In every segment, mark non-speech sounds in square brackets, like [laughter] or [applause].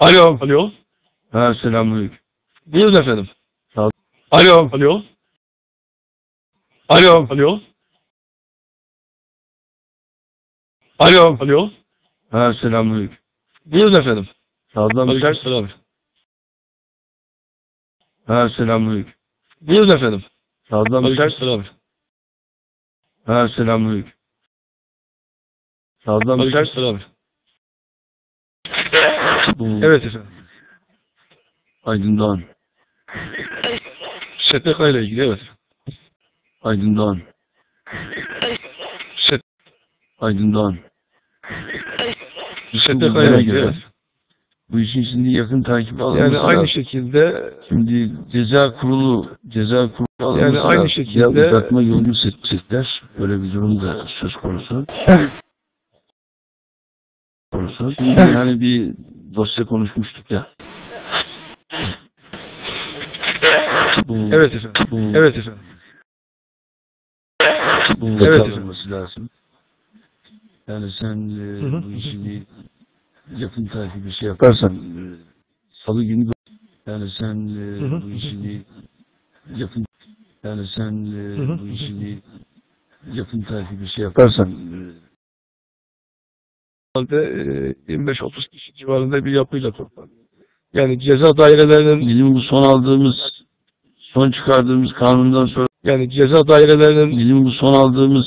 Alo. Alo. Ha selamünaleyküm. Buyurun efendim. Sağ. Alo. Alo. Alo. Alo. Alo. Alo. Ha selamünaleyküm. Buyurun efendim. Sağdan bir Aleykümselam. Ha selamünaleyküm. Buyurun efendim. Sağdan bir Aleykümselam. Ha selamünaleyküm. Sağdan bir Aleykümselam. Bu Evet efendim. Aydın Doğan. STK ile ilgili evet. Aydın Doğan. ST- Aydın Doğan. STK ile ilgili evet. Bu işin şimdi yakın takip alınması Yani aynı lazım. şekilde Şimdi ceza kurulu ceza kurulu Yani aynı şekilde- ya uzatma yolunu seçecekler. Böyle bir durum da söz konusu. [laughs] konusu. Yani bir dosya konuşmuştuk ya. Evet efendim. Evet efendim. bu Evet evet, efendim. alınması lazım. Yani sen e, Hı hı. bu işi bir yakın takip bir şey yaparsan e, salı günü yani sen e, Hı hı. bu işi bir yakın yani sen e, Hı hı. bu işi bir yakın takip bir şey yaparsan e, Normalde e, 25-30 kişi civarında bir yapıyla toplanıyor. Yani ceza dairelerinin bizim bu son aldığımız son çıkardığımız kanundan sonra yani ceza dairelerinin bizim bu son aldığımız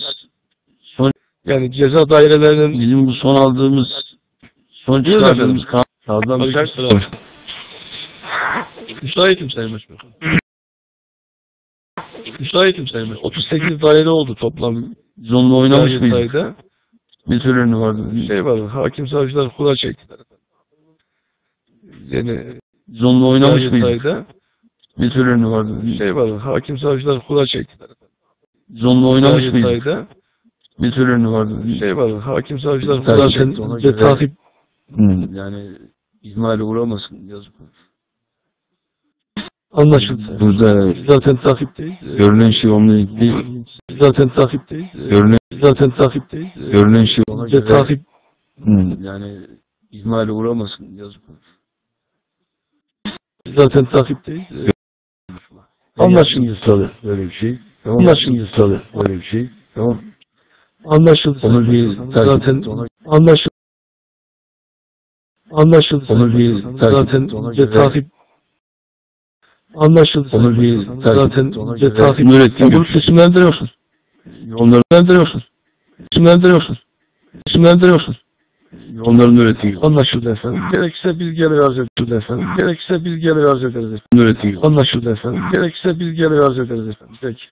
son yani ceza dairelerinin bizim bu son aldığımız son çıkardığımız kanun sağdan bir Aleykümselam. Müsaitim Sayın Başbakan. Müsaitim Sayın Başbakan. 38 daire oldu toplam. zonla oynamış mıydık? Bir töreni vardı. Şey var, hakim savcılar kura çektiler. Yani Zonla oynamış sayıda Bir töreni vardı. şey var, hakim savcılar kura çektiler. Zonla oynamış sayıda Bir töreni vardı. şey var, hakim savcılar Zaten kura çekti. ona Ve göre- takip yani ihmale uğramasın yazık. Anlaşıldı. Burada Zaten takipteyiz. görünen şey onunla ilgili Zaten takipteyiz. görünen, Zaten takipteyiz. görünen şey ona göre takip Hı, yani ihmale uğramasın yazık. zaten takipteyiz. Anlaşıldı tabii böyle bir şey. Tamam. Anlaşıldı tabii böyle bir şey. Tamam. Anlaşıldı. Onu bir takip zaten ona, anlaşıldı. Anlaşıldı. Onu bir takip- zaten göre- takip anlaşıldı. onu bir zaten göre takip Ya bunu isimlendiriyorsun. Onların, İsimlendiriyorsun. İsimlendiriyorsun. İsimlendiriyorsun. onların Gülşen. Anlaşıldı efendim. Gerekse bilgileri arz ederiz efendim. Gerekse bilgileri arz ederiz efendim. Gülşen. Anlaşıldı efendim. Gerekse bilgileri arz ederiz efendim. Peki.